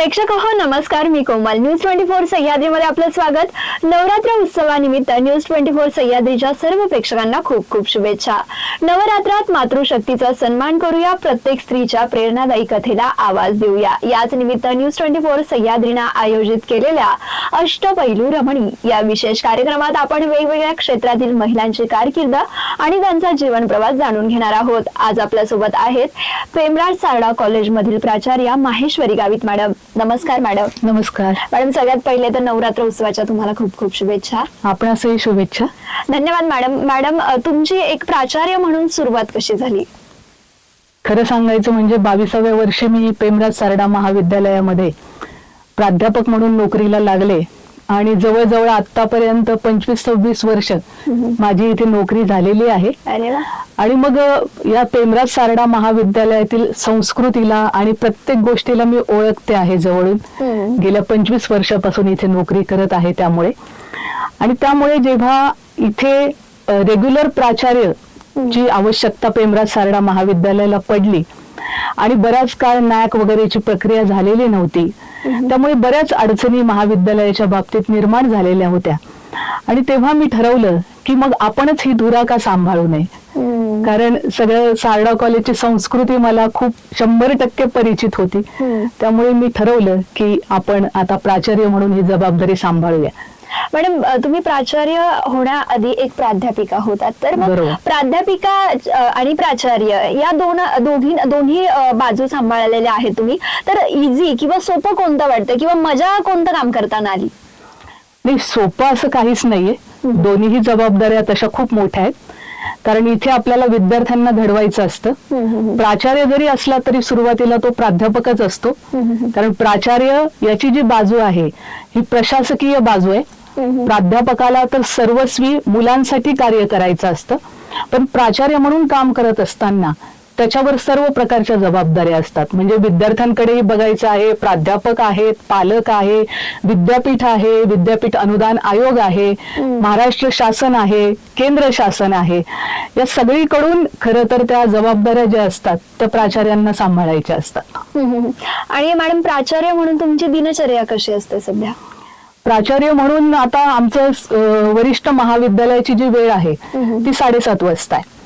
प्रेक्षक हो नमस्कार. मी कोमल. न्यूज ट्वेंटी फोर सह्याद्रीमध्ये आपलं स्वागत. नवरात्र उत्सवानिमित्त न्यूज ट्वेंटी फोर सह्याद्रीच्या सर्व प्रेक्षकांना खूप खूप शुभेच्छा. नवरात्रात मातृशक्तीचा सन्मान करूया. प्रत्येक स्त्रीच्या प्रेरणादायी कथेला आवाज देऊया. याच निमित्त न्यूज ट्वेंटी फोर सह्याद्रीनं आयोजित केलेल्या अष्टपैलू रमणी या विशेष कार्यक्रमात आपण वेगवेगळ्या क्षेत्रातील महिलांची कारकीर्द आणि त्यांचा जीवन प्रवास जाणून घेणार आहोत. आज आपल्यासोबत आहेत पेमराज सारडा कॉलेजमधील प्राचार्या माहेश्वरी गावित मॅडम. नमस्कार मॅडम. नमस्कार. मॅडम सगळ्यात पहिले तर नवरात्र उत्सवाच्या तुम्हाला खूप खूप शुभेच्छा. आपणासही शुभेच्छा. धन्यवाद मॅडम. मॅडम तुमची एक प्राचार्य म्हणून सुरुवात कशी झाली? खरं सांगायचं म्हणजे बावीसाव्या वर्षी मी पेमराज सारडा महाविद्यालयामध्ये प्राध्यापक म्हणून नोकरीला लागले आणि जवळजवळ आतापर्यंत पंचवीस सव्वीस वर्ष माझी इथे नोकरी झालेली आहे. आणि मग या पेमराज सारडा महाविद्यालयातील संस्कृतीला आणि प्रत्येक गोष्टीला मी ओळखते आहे. जवळून. गेल्या पंचवीस वर्षापासून इथे नोकरी करत आहे त्यामुळे. आणि त्यामुळे जेव्हा इथे रेग्युलर प्राचार्य ची आवश्यकता पेमराज सारडा महाविद्यालयाला पडली आणि बराच काळ नॅक वगैरेची प्रक्रिया झालेली नव्हती. त्यामुळे बऱ्याच अडचणी महाविद्यालयाच्या बाबतीत निर्माण झालेल्या होत्या. आणि तेव्हा मी ठरवलं की मग आपणच ही धुरा का सांभाळू नये. कारण सगळं सारडा कॉलेजची संस्कृती मला खूप शंभर टक्के परिचित होती. त्यामुळे मी ठरवलं की आपण आता प्राचार्य म्हणून ही जबाबदारी सांभाळूया. मॅडम तुम्ही प्राचार्य होण्याआधी एक प्राध्यापिका होतात तर मग. प्राध्यापिका आणि प्राचार्य या दोन दोघी दोन्ही बाजू सांभाळलेल्या आहेत तुम्ही. तर इझी किंवा सोपं कोणतं वाटतं? किंवा मजा कोणतं काम करताना आली? नाही सोपं असं काहीच नाहीये. दोन्हीही जबाबदाऱ्या तशा खूप मोठ्या आहेत. कारण इथे आपल्याला विद्यार्थ्यांना घडवायचं असतं. प्राचार्य जरी असला तरी सुरुवातीला तो प्राध्यापकच असतो. कारण प्राचार्य याची जी बाजू आहे ही प्रशासकीय बाजू आहे. प्राध्यापकाला तर सर्वस्वी मुलांसाठी कार्य करायचं असतं. पण प्राचार्य म्हणून काम करत असताना त्याच्यावर सर्व प्रकारच्या जबाबदाऱ्या असतात. म्हणजे विद्यार्थ्यांकडेही बघायचं आहे प्राध्यापक आहेत पालक आहे विद्यापीठ आहे विद्यापीठ अनुदान आयोग आहे महाराष्ट्र शासन आहे केंद्र शासन आहे. या सगळीकडून खरं तर त्या जबाबदाऱ्या ज्या असतात त्या प्राचार्यांना सांभाळायच्या असतात. आणि मॅडम प्राचार्य म्हणून तुमची दिनचर्या कशी असते सध्या? प्राचार्य म्हणून आता आमचं वरिष्ठ महाविद्यालयाची जी वेळ आहे ती साडेसात वाजता आहे.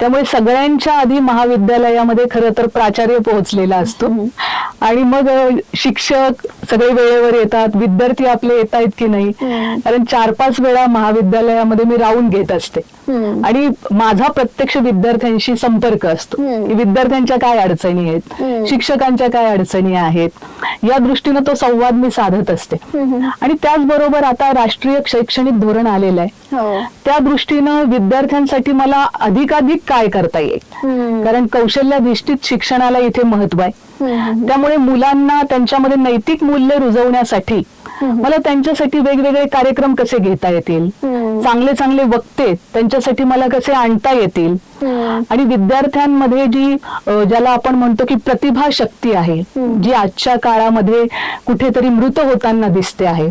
त्यामुळे सगळ्यांच्या आधी महाविद्यालयामध्ये खरं तर प्राचार्य पोहोचलेला असतो. आणि मग शिक्षक सगळे वेळेवर येतात विद्यार्थी आपले येत आहेत की नाही? कारण चार पाच वेळा महाविद्यालयामध्ये मी राहून घेत असते. आणि माझा प्रत्यक्ष विद्यार्थ्यांशी संपर्क असतो. की विद्यार्थ्यांच्या काय अडचणी आहेत? शिक्षकांच्या काय अडचणी आहेत? या दृष्टीनं तो संवाद मी साधत असते. आणि त्याचबरोबर आता राष्ट्रीय शैक्षणिक धोरण आलेलं आहे. हो. त्या दृष्टीनं विद्यार्थ्यांसाठी मला अधिकाधिक काय करता येईल? कारण कौशल्याधिष्ठित शिक्षणाला इथे महत्त्व आहे. त्यामुळे मुलांना त्यांच्यामध्ये नैतिक मूल्य रुजवण्यासाठी मला त्यांच्यासाठी वेगवेगळे कार्यक्रम कसे घेता येतील? चांगले चांगले वक्ते त्यांच्यासाठी मला कसे आणता येतील? आणि विद्यार्थ्यांमध्ये जी ज्याला आपण म्हणतो की प्रतिभा शक्ती आहे जी आजच्या काळामध्ये कुठेतरी मृत होताना दिसते आहे.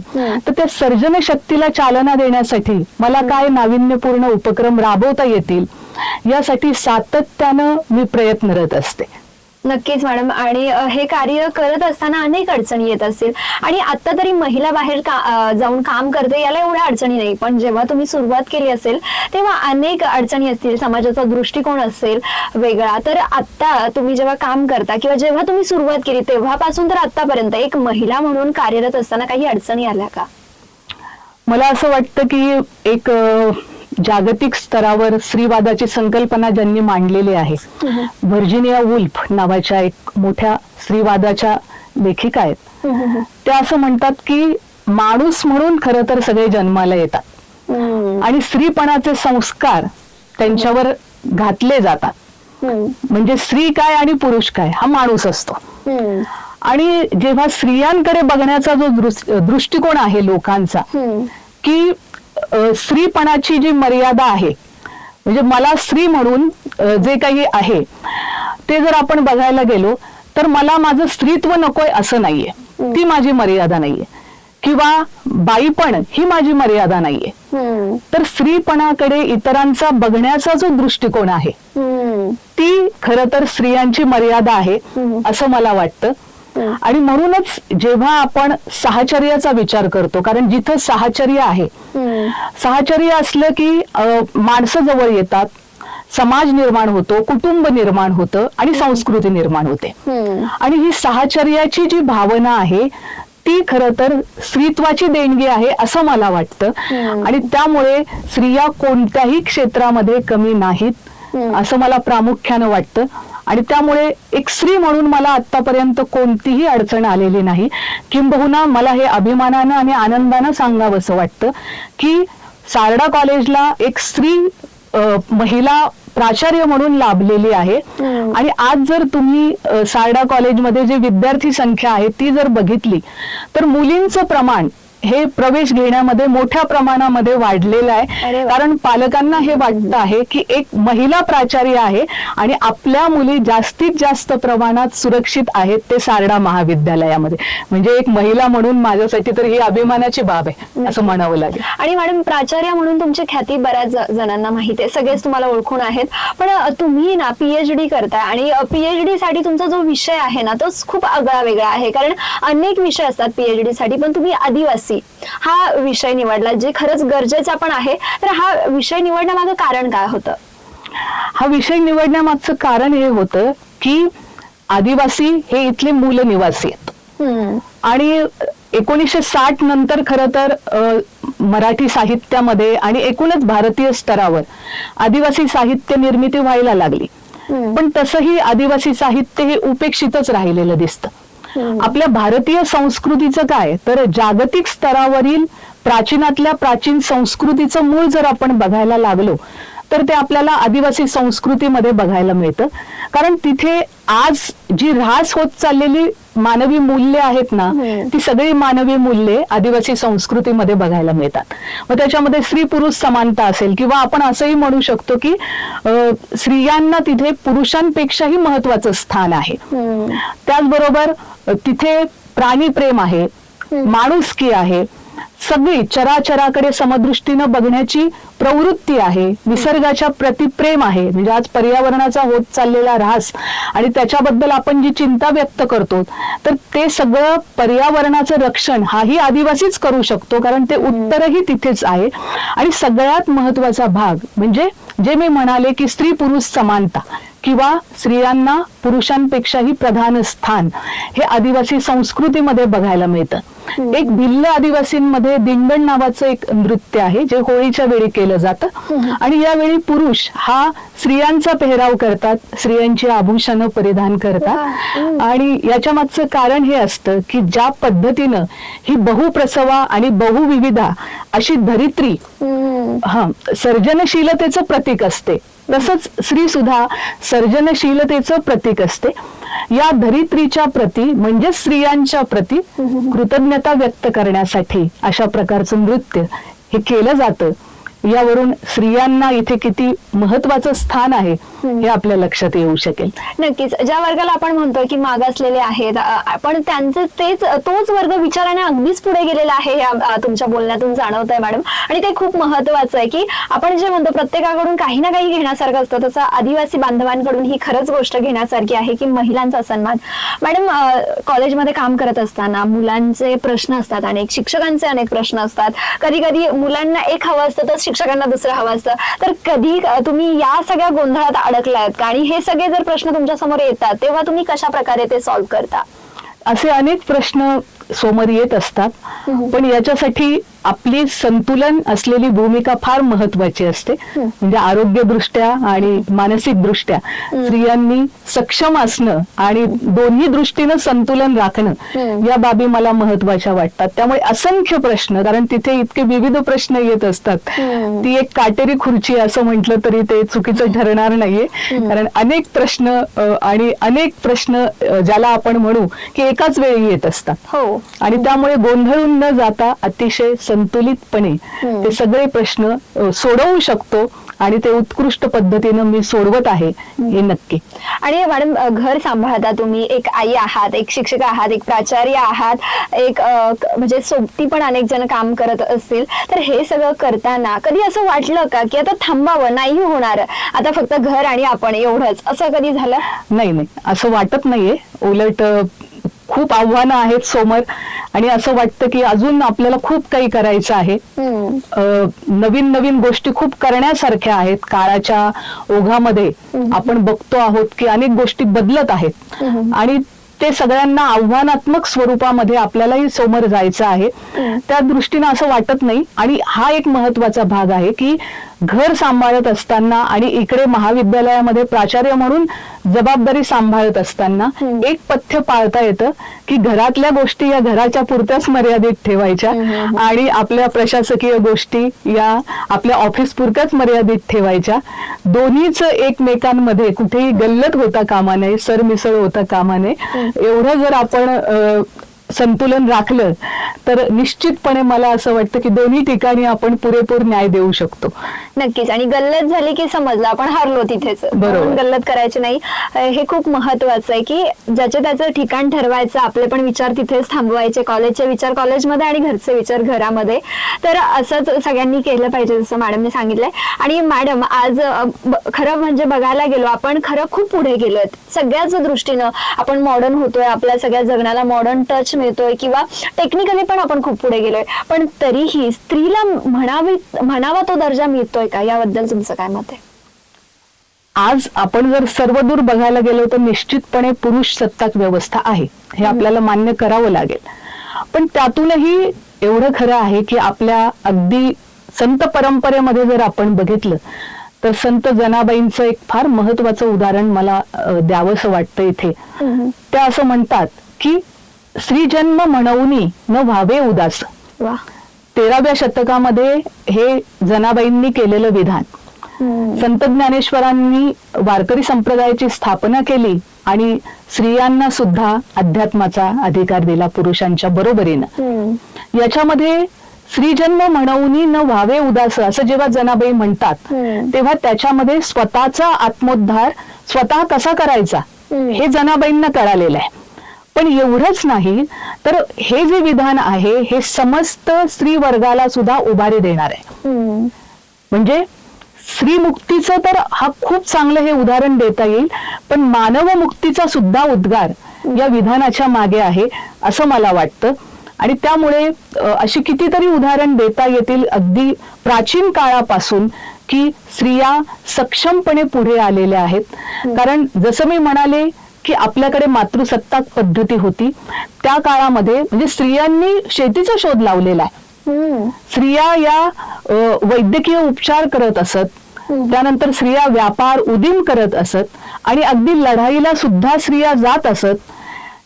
तर त्या सर्जन शक्तीला चालना देण्यासाठी मला काय नाविन्यपूर्ण उपक्रम राबवता येतील? यासाठी सातत्यानं मी प्रयत्नरत असते. नक्कीच मॅडम. आणि हे कार्य करत असताना अनेक अडचणी येत असतील. आणि आता तरी महिला बाहेर का जाऊन काम करते याला एवढ्या अडचणी नाही. पण जेव्हा तुम्ही सुरुवात केली असेल तेव्हा अनेक अडचणी असतील. समाजाचा दृष्टिकोन असेल वेगळा. तर आता तुम्ही जेव्हा काम करता किंवा जेव्हा तुम्ही सुरुवात केली तेव्हापासून तर आतापर्यंत एक महिला म्हणून कार्यरत असताना काही अडचणी आल्या का? मला असं वाटतं की एक जागतिक स्तरावर स्त्रीवादाची संकल्पना ज्यांनी मांडलेली आहे. व्हर्जिनिया वुल्फ नावाच्या एक मोठ्या स्त्रीवादाच्या लेखिका आहेत. त्या असं म्हणतात की माणूस म्हणून खरं तर सगळे जन्माला येतात. आणि स्त्रीपणाचे संस्कार त्यांच्यावर घातले जातात. म्हणजे स्त्री काय आणि पुरुष काय हा माणूस असतो. आणि जेव्हा स्त्रियांकडे बघण्याचा जो दृष्टिकोन आहे लोकांचा की स्त्रीपणाची जी मर्यादा आहे म्हणजे मला स्त्री म्हणून जे काही आहे ते जर आपण बघायला गेलो तर मला माझं स्त्रीत्व नकोय असं नाहीये. ती माझी मर्यादा नाहीये. किंवा बाईपण ही माझी मर्यादा नाहीये. तर स्त्रीपणाकडे इतरांचा बघण्याचा जो दृष्टिकोन आहे ती खर तर स्त्रियांची मर्यादा आहे. असं मला वाटतं. आणि म्हणूनच जेव्हा आपण साहचर्याचा विचार करतो कारण जिथं साहचर्य आहे साहचर्य असलं की माणसं जवळ येतात समाज निर्माण होतो कुटुंब निर्माण होतं आणि संस्कृती निर्माण होते. आणि ही साहचर्याची जी भावना आहे ती खरं तर स्त्रीत्वाची देणगी आहे असं मला वाटतं. आणि त्यामुळे स्त्रिया कोणत्याही क्षेत्रामध्ये कमी नाहीत. असं मला प्रामुख्यानं वाटतं आणि त्यामुळे एक स्त्री म्हणून मला आतापर्यंत कोणतीही अडचण आलेली नाही किंबहुना मला हे अभिमानानं आणि आनंदानं सांगावंसं वाटतं की सारडा कॉलेजला एक स्त्री महिला प्राचार्य म्हणून लाभलेली आहे हम्म. आणि आज जर तुम्ही सारडा कॉलेजमध्ये जे विद्यार्थी संख्या आहे ती जर बघितली तर मुलींचं प्रमाण हे प्रवेश घेण्यामध्ये मोठ्या प्रमाणामध्ये वाढलेलं आहे. कारण पालकांना हे वाटतं आहे की एक महिला प्राचार्य आहे आणि आपल्या मुली जास्तीत जास्त प्रमाणात सुरक्षित आहेत ते सारडा महाविद्यालयामध्ये. म्हणजे एक महिला म्हणून माझ्यासाठी तर ही अभिमानाची बाब आहे असं म्हणावं लागेल. आणि मॅडम प्राचार्य म्हणून तुमची ख्याती बऱ्याच जणांना माहिती आहे. सगळेच तुम्हाला ओळखून आहेत. पण तुम्ही ना पीएचडी करताय आणि पीएचडी साठी तुमचा जो विषय आहे ना तो खूप आगळा वेगळा आहे. कारण अनेक विषय असतात पीएचडी साठी पण तुम्ही आदिवासी हा विषय निवडला. जे खरंच गरजेचा पण आहे तर हा विषय निवडण्यामागे कारण काय होतं? हा विषय निवडण्यामागचं कारण हे होतं की आदिवासी हे इथले मूल निवासी आहेत आणि एकोणीसशे साठ नंतर खरं तर मराठी साहित्यामध्ये आणि एकूणच भारतीय स्तरावर आदिवासी साहित्य निर्मिती व्हायला लागली. पण तसंही आदिवासी साहित्य हे उपेक्षितच राहिलेलं दिसतं. हो. आपल्या भारतीय संस्कृतीचं काय? तर जागतिक स्तरावरील प्राचीनातल्या प्राचीन संस्कृतीचं मूळ जर आपण बघायला लागलो तर ते आपल्याला आदिवासी संस्कृतीमध्ये बघायला मिळतं. कारण तिथे आज जी ऱ्हास होत चाललेली मानवी मूल्य आहेत ना हम्म. ती सगळी मानवी मूल्ये आदिवासी संस्कृतीमध्ये बघायला मिळतात. मग त्याच्यामध्ये स्त्री पुरुष समानता असेल किंवा आपण असंही म्हणू शकतो की स्त्रियांना तिथे पुरुषांपेक्षाही महत्वाचं स्थान आहे. हम्म, त्याचबरोबर तिथे प्राणीप्रेम आहे माणुसकी आहे सगळी चराचराकडे समदृष्टीनं बघण्याची प्रवृत्ती आहे. निसर्गाच्या प्रति प्रेम आहे. म्हणजे आज पर्यावरणाचा होत चाललेला ऱ्हास आणि त्याच्याबद्दल आपण जी चिंता व्यक्त करतो तर ते सगळं पर्यावरणाचं रक्षण हाही आदिवासीच करू शकतो कारण ते उत्तरही तिथेच आहे. आणि सगळ्यात महत्त्वाचा भाग म्हणजे जे मी म्हणाले की स्त्री पुरुष समानता. किंवा स्त्रियांना पुरुषांपेक्षाही प्रधान स्थान हे आदिवासी संस्कृतीमध्ये बघायला मिळतं. एक भिल्ल आदिवासींमध्ये दिंडण नावाचं एक नृत्य आहे जे होळीच्या वेळी केलं जातं. आणि यावेळी पुरुष हा स्त्रियांचा पेहराव करतात स्त्रियांची आभूषणं परिधान करतात. आणि याच्या मागचं कारण हे असतं की ज्या पद्धतीनं ही बहुप्रसवा आणि बहुविविधा अशी धरित्री हा सर्जनशीलतेचं प्रतीक असते. तसंच स्त्री सुद्धा सर्जनशीलतेचं प्रतीक असते. या धरित्रीच्या प्रती म्हणजे स्त्रियांच्या प्रती कृतज्ञता व्यक्त करण्यासाठी अशा प्रकारचं नृत्य हे केलं जातं. यावरून स्त्रियांना इथे किती महत्वाचं स्थान आहे हे आपल्या लक्षात येऊ शकेल. नक्कीच. ज्या वर्गाला आपण म्हणतोय की मागासलेले आहेत पण त्यांचं तेच तोच वर्ग विचाराने अगदीच पुढे गेलेला आहे या तुमच्या बोलण्यातून जाणवत आहे मॅडम. आणि ते खूप महत्वाचं आहे की आपण जे म्हणतो प्रत्येकाकडून काही ना काही घेण्यासारखं असतं. तसं आदिवासी बांधवांकडून ही खरंच गोष्ट घेण्यासारखी आहे की महिलांचा सन्मान. मॅडम कॉलेजमध्ये काम करत असताना मुलांचे प्रश्न असतात अनेक शिक्षकांचे अनेक प्रश्न असतात. कधी कधी मुलांना एक हवं असतं तर शिक्षकांना दुसरं हवं असतं. तर कधी तुम्ही या सगळ्या गोंधळात अडकलायत का? आणि हे सगळे जर प्रश्न तुमच्यासमोर येतात तेव्हा तुम्ही कशा प्रकारे ते सॉल्व्ह करता? असे अनेक प्रश्न समोर येत असतात. पण याच्यासाठी आपली संतुलन असलेली भूमिका फार महत्वाची असते. म्हणजे आरोग्यदृष्ट्या आणि मानसिक दृष्ट्या स्त्रियांनी सक्षम असणं आणि दोन्ही दृष्टीनं संतुलन राखणं या बाबी मला महत्त्वाच्या वाटतात. त्यामुळे असंख्य प्रश्न कारण तिथे इतके विविध प्रश्न येत असतात. ती एक काटेरी खुर्ची असं म्हटलं तरी ते चुकीचं ठरणार नाहीये. कारण अनेक प्रश्न आणि अनेक प्रश्न ज्याला आपण म्हणू की एकाच वेळी येत असतात. हो. आणि त्यामुळे गोंधळून न जाता अतिशय संतुलितपणे ते सगळे प्रश्न सोडवू शकतो आणि ते उत्कृष्ट पद्धतीनं मी सोडवत आहे हे नक्की. आणि मॅडम घर सांभाळता तुम्ही एक आई आहात एक शिक्षिका आहात एक प्राचार्य आहात एक म्हणजे सोबती पण अनेक जण काम करत असतील. तर हे सगळं करताना कधी असं वाटलं का की आता थांबावं नाही होणार. आता फक्त घर आणि आपण एवढंच. असं कधी झालं? नाही नाही. असं वाटत नाहीये. उलट खूप आव्हानं आहेत समोर. आणि असं वाटतं की अजून आपल्याला खूप काही करायचं आहे. नवीन नवीन गोष्टी खूप करण्यासारख्या आहेत. काळाच्या ओघामध्ये आपण बघतो आहोत की अनेक गोष्टी बदलत आहेत. आणि ते सगळ्यांना आव्हानात्मक स्वरूपामध्ये आपल्यालाही समोर जायचं आहे. त्या दृष्टीनं असं वाटत नाही. आणि हा एक महत्त्वाचा भाग आहे की घर सांभाळत असताना आणि इकडे महाविद्यालयामध्ये प्राचार्य म्हणून जबाबदारी सांभाळत असताना एक पथ्य पाळता येतं की घरातल्या गोष्टी या घराच्या पुरत्याच मर्यादित ठेवायच्या आणि आपल्या प्रशासकीय गोष्टी या आपल्या ऑफिस पुरत्याच मर्यादित ठेवायच्या. दोन्हीच एकमेकांमध्ये कुठेही गल्लत होता कामा नये सरमिसळ होता कामा नये. एवढं जर आपण संतुलन राखलं तर निश्चितपणे मला असं वाटतं की दोन्ही ठिकाणी आपण पुरेपूर न्याय देऊ शकतो. नक्कीच. आणि गल्लत झाली की समजलं आपण हरलो तिथेच. बरोबर. गल्लत करायची नाही. हे खूप महत्वाचं आहे की ज्याचे त्याचं ठिकाण ठरवायचं आपले पण विचार तिथेच थांबवायचे कॉलेजचे विचार कॉलेजमध्ये आणि घरचे विचार घरामध्ये. तर असंच सगळ्यांनी केलं पाहिजे जसं मॅडमने सांगितलंय. आणि मॅडम आज खरं म्हणजे बघायला गेलो आपण खरं खूप पुढे गेलोय सगळ्याच दृष्टीनं आपण मॉडर्न होतोय आपल्या सगळ्या जगण्याला मॉडर्न टच मिळतोय किंवा टेक्निकली पण आपण खूप पुढे गेलोय. पण तरीही स्त्रीला म्हणावी म्हणावा तो दर्जा मिळतोय का? याबद्दल तुमचं काय मत आहे? आज आपण जर सर्वदूर बघायला गेलो तर निश्चितपणे पुरुष सत्ताक व्यवस्था आहे. हे आपल्याला मान्य करावं लागेल. पण त्यातूनही एवढं खरं आहे की आपल्या अगदी संत परंपरेमध्ये जर आपण बघितलं तर संत जनाबाईंचं एक फार महत्वाचं उदाहरण मला द्यावंसं वाटतं इथे. त्या असं म्हणतात की स्त्रीजन्म म्हणवनी न व्हावे उदास वा तेराव्या शतकामध्ये हे जनाबाईंनी केलेलं विधान संत ज्ञानेश्वरांनी वारकरी संप्रदायाची स्थापना केली आणि स्त्रियांना सुद्धा अध्यात्माचा अधिकार दिला पुरुषांच्या बरोबरीनं. याच्यामध्ये स्त्रीजन्म म्हणवनी न व्हावे उदास असं जेव्हा जनाबाई म्हणतात. तेव्हा त्याच्यामध्ये स्वतःचा आत्मोद्धार स्वतः कसा करायचा. हे जनाबाईंना कळालेलं आहे पण एवढंच नाही तर हे जे विधान आहे हे समस्त स्त्री वर्गाला सुद्धा उभारी देणार आहे. म्हणजे स्त्री मुक्तीचं तर हा खूप चांगलं हे उदाहरण देता येईल पण मानव मुक्तीचा सुद्धा उद्गार या विधानाच्या मागे आहे असं मला वाटतं. आणि त्यामुळे अशी कितीतरी उदाहरण देता येतील अगदी प्राचीन काळापासून की स्त्रिया सक्षमपणे पुढे आलेल्या आहेत. कारण जसं मी म्हणाले की आपल्याकडे मातृसत्ताक पद्धती होती. त्या काळामध्ये म्हणजे स्त्रियांनी शेतीचा शोध लावलेला आहे. स्त्रिया या वैद्यकीय उपचार करत असत. त्यानंतर स्त्रिया व्यापार उदीम करत असत. आणि अगदी लढाईला सुद्धा स्त्रिया जात असत.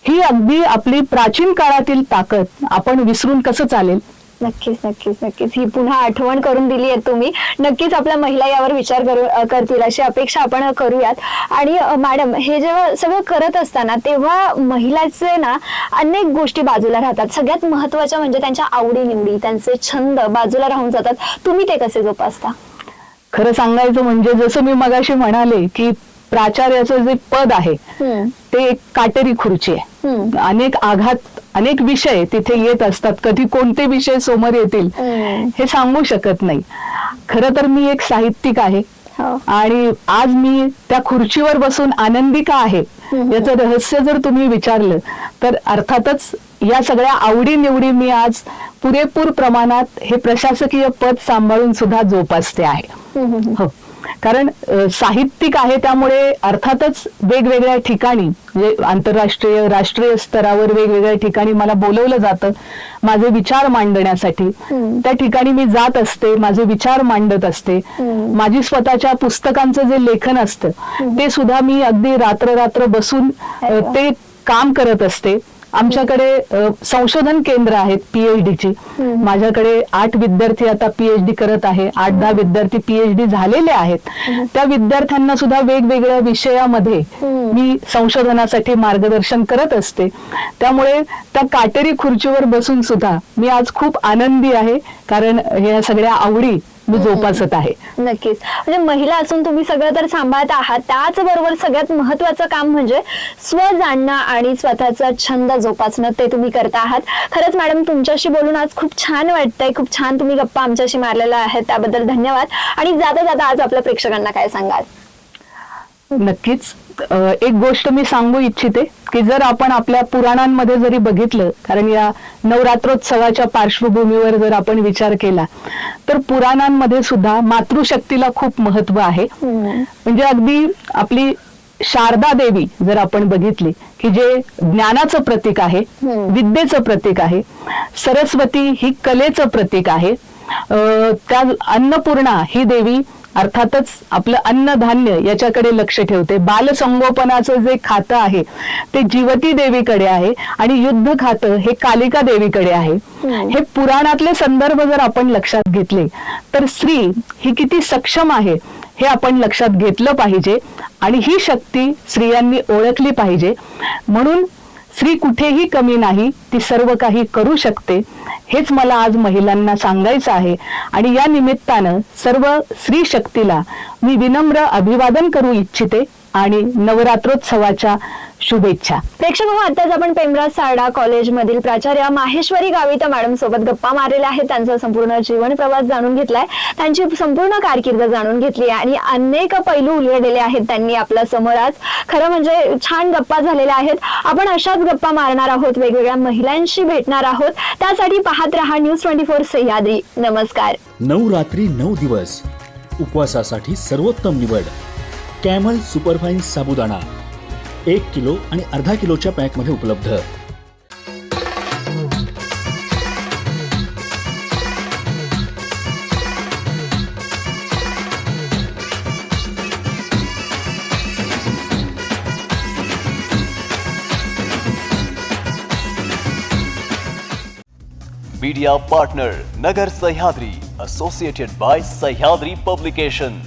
ही अगदी आपली प्राचीन काळातील ताकद आपण विसरून कसं चालेल? नक्कीच नक्कीच नक्कीच. ही पुन्हा आठवण करून दिली आहे तुम्ही. नक्कीच आपल्या महिला यावर विचार करू करतील अशी अपेक्षा आपण करूयात. आणि मॅडम हे जेव्हा सगळं करत असताना तेव्हा महिलाचे ना अनेक गोष्टी बाजूला राहतात. सगळ्यात महत्त्वाच्या म्हणजे त्यांच्या आवडीनिवडी त्यांचे छंद बाजूला राहून जातात. तुम्ही ते कसे जोपासता? खरं सांगायचं म्हणजे जसं मी मगाशी म्हणाले की प्राचार्याचं जे पद आहे. ते एक काटेरी खुर्ची आहे. अनेक आघात अनेक विषय तिथे येत असतात कधी कोणते विषय समोर येतील हम्म. हे सांगू शकत नाही खरं तर मी एक साहित्यिक आहे हो. आणि आज मी त्या खुर्चीवर बसून आनंदी का आहे याचं रहस्य जर तुम्ही विचारलं तर अर्थातच या सगळ्या आवडी निवडी मी आज पुरेपूर प्रमाणात हे प्रशासकीय पद सांभाळून सुद्धा जोपासते आहे. हो कारण साहित्यिक आहे त्यामुळे अर्थातच वेगवेगळ्या ठिकाणी म्हणजे आंतरराष्ट्रीय राष्ट्रीय स्तरावर वेगवेगळ्या ठिकाणी मला बोलवलं जातं. माझे विचार मांडण्यासाठी. त्या ठिकाणी मी जात असते माझे विचार मांडत असते. माझी स्वतःच्या पुस्तकांचं जे लेखन असतं ते सुद्धा मी अगदी रात्र रात्र बसून ते काम करत असते. आमच्याकडे संशोधन केंद्र आहेत पीएचडी ची. माझ्याकडे आठ विद्यार्थी आता पीएचडी करत आहे. आठ दहा विद्यार्थी पीएचडी झालेले आहेत. त्या विद्यार्थ्यांना सुद्धा वेगवेगळ्या विषयामध्ये मी संशोधनासाठी मार्गदर्शन करत असते. त्यामुळे त्या काटेरी खुर्चीवर बसून सुद्धा मी आज खूप आनंदी आहे. कारण या सगळ्या आवडी मी जोपासत आहे. नक्कीच. म्हणजे महिला असून तुम्ही सगळं तर सांभाळत आहात. त्याचबरोबर सगळ्यात महत्वाचं काम म्हणजे स्व जाणणं आणि स्वतःचा छंद जोपासणं ते तुम्ही करता आहात. खरंच मॅडम तुमच्याशी बोलून आज खूप छान वाटतंय. खूप छान तुम्ही गप्पा आमच्याशी मारलेल्या आहेत. त्याबद्दल धन्यवाद. आणि जाता जाता आज आपल्या प्रेक्षकांना काय सांगाल? नक्कीच. एक गोष्ट मी सांगू इच्छिते की जर आपण आपल्या पुराणांमध्ये जरी बघितलं कारण या नवरात्रोत्सवाच्या पार्श्वभूमीवर जर आपण विचार केला तर पुराणांमध्ये सुद्धा मातृशक्तीला खूप महत्त्व आहे. म्हणजे अगदी आपली शारदा देवी जर आपण बघितली की जे ज्ञानाचं प्रतीक आहे विद्येचं प्रतीक आहे सरस्वती ही कलेचं प्रतीक आहे त्या अन्नपूर्णा ही देवी अर्थातच आपलं अन्नधान्य याच्याकडे लक्ष ठेवते. बालसंगोपनाचं जे खातं आहे ते जीवती देवीकडे आहे आणि युद्ध खातं हे कालिका देवीकडे आहे. हे पुराणातले संदर्भ जर आपण लक्षात घेतले तर स्त्री ही किती सक्षम आहे हे आपण लक्षात घेतलं पाहिजे आणि ही शक्ती स्त्रियांनी ओळखली पाहिजे. म्हणून स्त्री कुठेही कमी नाही ती सर्व काही करू शकते. हेच मला आज महिलांना सांगायचं आहे. आणि या निमित्तानं सर्व स्त्री शक्तीला मी विनम्र अभिवादन करू इच्छिते आणि नवरात्रोत्सवाच्या शुभेच्छा. प्रेक्षक हो आताच आपण पेमरा सारडा कॉलेजमधील प्राचार्य माहेश्वरी गावित मॅडम सोबत गप्पा मारलेल्या आहेत. त्यांचा संपूर्ण जीवन प्रवास जाणून घेतलाय. त्यांची संपूर्ण कारकीर्द जाणून घेतली आहे आणि अनेक पैलू उलगडलेले आहेत त्यांनी आपल्यासमोर आज. खरं म्हणजे छान गप्पा झालेल्या आहेत. आपण अशाच गप्पा मारणार आहोत. वेगवेगळ्या महिलांशी भेटणार आहोत. त्यासाठी पाहत रहा न्यूज ट्वेंटी फोर सह्याद्री. नमस्कार. नऊ रात्री नऊ दिवस. उपवासासाठी सर्वोत्तम निवड. कॅमल सुपरफाईन साबुदाणा. एक किलो आणि अर्धा किलोच्या पॅकमध्ये उपलब्ध. Media partner Nagar Sahyadri associated by Sahyadri publication